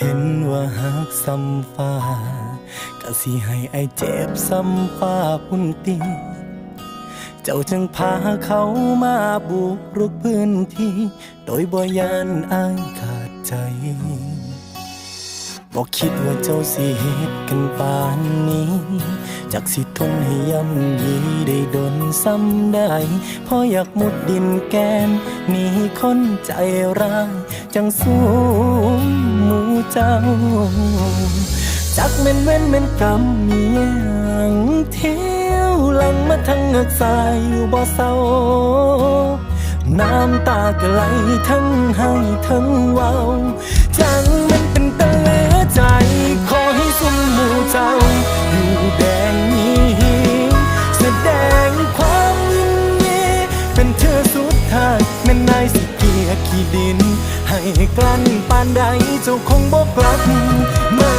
ห็นว่าหักซ้ำฟ้าก็สิให้ไอายเจ็บซ้ำฟ้าพุ่นติงเจ้าจึงพาเขามาบุกรุกพื้นที่ โดยบ่ยานอายขา บอกคิดว่าเจ้าสิเหตุกันป่านนี้ จากสิทนให้ย่ำยีได้ดนซ้ำได้เพราะอยากมุดดินแกนหนีคนใจร้ายจังสู้หมูเจ้า จักเม่นเว้นเม่นกรรมมีอย่างเที่ยวหลังมาทั้งเงือกสายอยู่บ่เศร้าน้ำตาก็ไหลทั้งให้ทั้งเว้า แม่นายสิเกียขี้ดิน ให้กลั้นปานใดเจ้าคงบอกกลับ